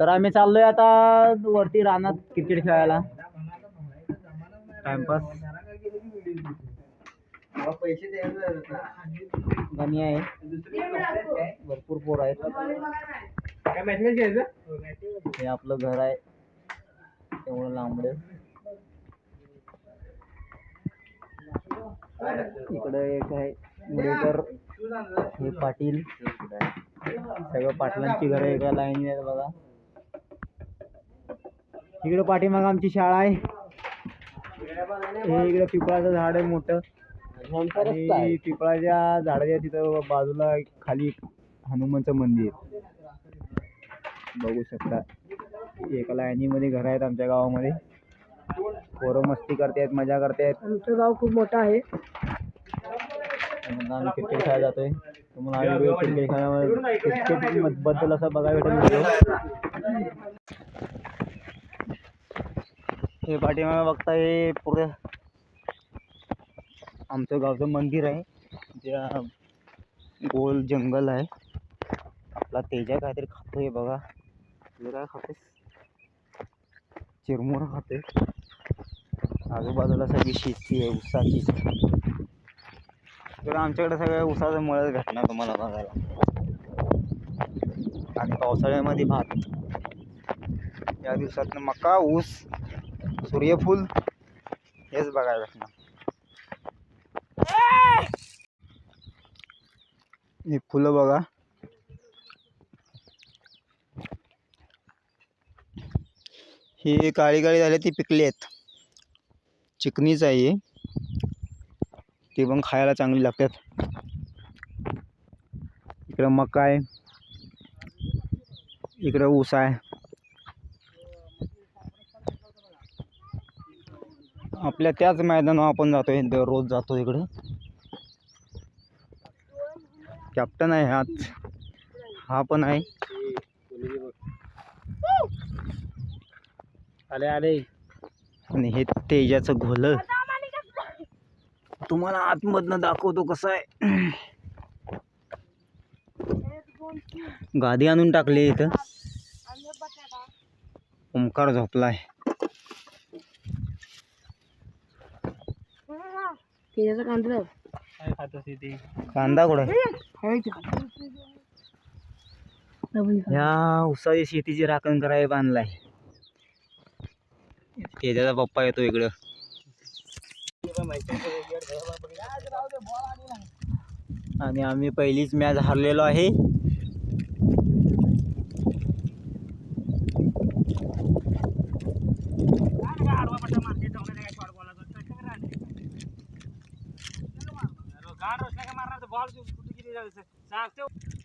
तर आम्ही चाललोय आता वरती रानात क्रिकेट खेळायला. टाइमपास गणी आहे. भरपूर पोर आहेत. हे आपलं घर आहे. तेवढं लांबडे इकडे एक आहे. मुलेकर हे पाटील. सगळं पाटलांची घरं एका लाईन आहेत बघा. इकडे पाठीमाग आमची शाळा आहे. हे इकडे पिपळाचं झाड आहे मोठं. आणि पिपळाच्या झाडाच्या तिथं बाजूला खाली एक हनुमानचं मंदिर. आहे. बघू शकता. एका लाईनीमध्ये घर आहेत आमच्या गावामध्ये. पोरं मस्ती करतायत मजा करतायत. आमचं गाव खूप मोठं आहे. आम्ही क्रिकेट खेळायला जातोय तुम्हाला हा। व्हिडिओ क्रिकेट खेळण्यामध्ये क्रिकेट बद्दल असं बघायला भेटेल हे पाठीमागे बघता हे पुढे आमचं गावचं मंदिर आहे ज्या गोल जंगल आहे आपला तेजा काहीतरी खातोय बघा। काय खातोय चिरमुरा खातोय आजूबाजूला सगळी शेती आहे ऊसाची तर आमच्याकडे सगळ्या उसाचं मळच भेटणार तुम्हाला बघायला. आणि पावसाळ्यामध्ये भात. या दिवसात मका ऊस सूर्यफूल हेच बघायला भेटणार. ही फुलं बघा. ही काळी काळी झाली ती पिकली आहेत. चिकनीच आहे ती पण खायला चांगली लागतात. इकडं मका आहे. इकडं ऊस आहे. आपल्या त्याच मैदानावर आपण जातोय दररोज जातो इकडं. कॅप्टन आहे हाच. हा पण आहे. आले आले. आणि हे तेजाचं घोलं. तुम्हाला आतमधनं दाखवतो कसं आहे. गादी आणून टाकली इथं. ओंकार झोपलाय. कांदा कुठे ह्या उसाची शेतीची राखण करायला बांधलाय. तेजाचा पप्पा येतो इकडं. आणि आम्ही पहिलीच मॅच हारलेलो आहे. आणि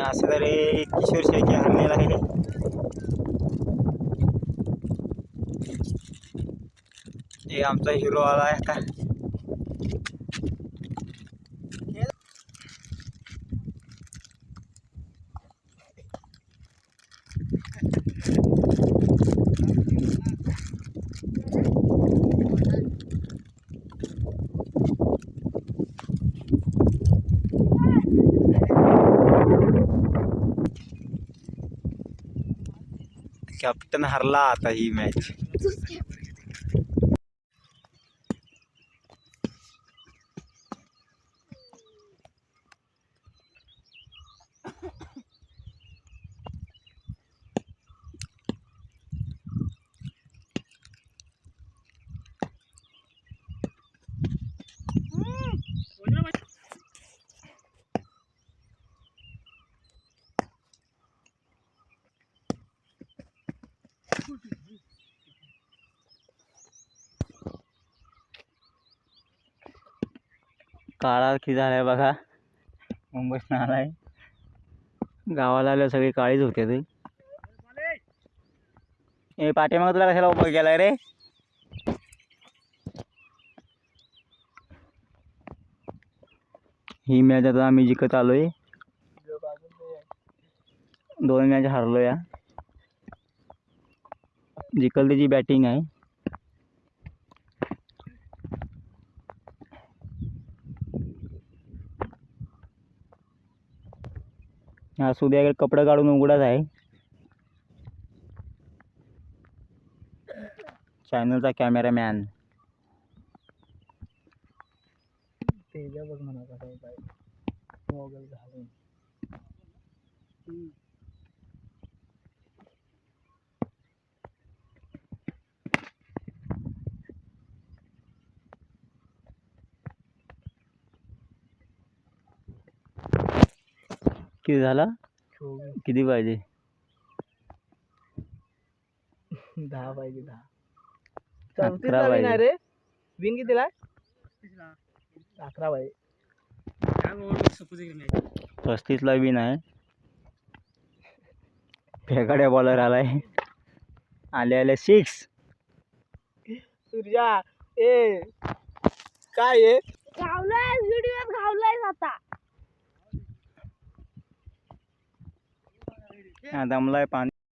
असं तरी किशोर शेळके हारलेला आहे हे आमचा हिरो आला आहे आता कॅप्टन हरला आता ही मॅच काळा खिजा आहे बघा? मुंबई नाला आहे गावाला आल्यावर सगळी काळीच होते ए पाठीमाग तुला कशाला उभं केलाय रे? ही मॅच आता आम्ही जिंकत आहे दोन मॅच हारलो या जिकल त्याची बॅटिंग आहे. हा सूर्याकडे कपडे काढून उघडाच आहे. चॅनलचा कॅमेरामॅन तेजा बघ म्हणा कसा आहे काय मोबाईल घालून किती झाला? किती पाहिजे? दहा पाहिजे दहा. अकरा रे? विन कितीला? अकरा पाहिजे पस्तीसला विन आहे फेकाड्या बॉलर आलाय. आले आले सिक्स सूर्या ए काय आहे घावलाय व्हिडिओ घावलाय आता हा दमलाय पाणी.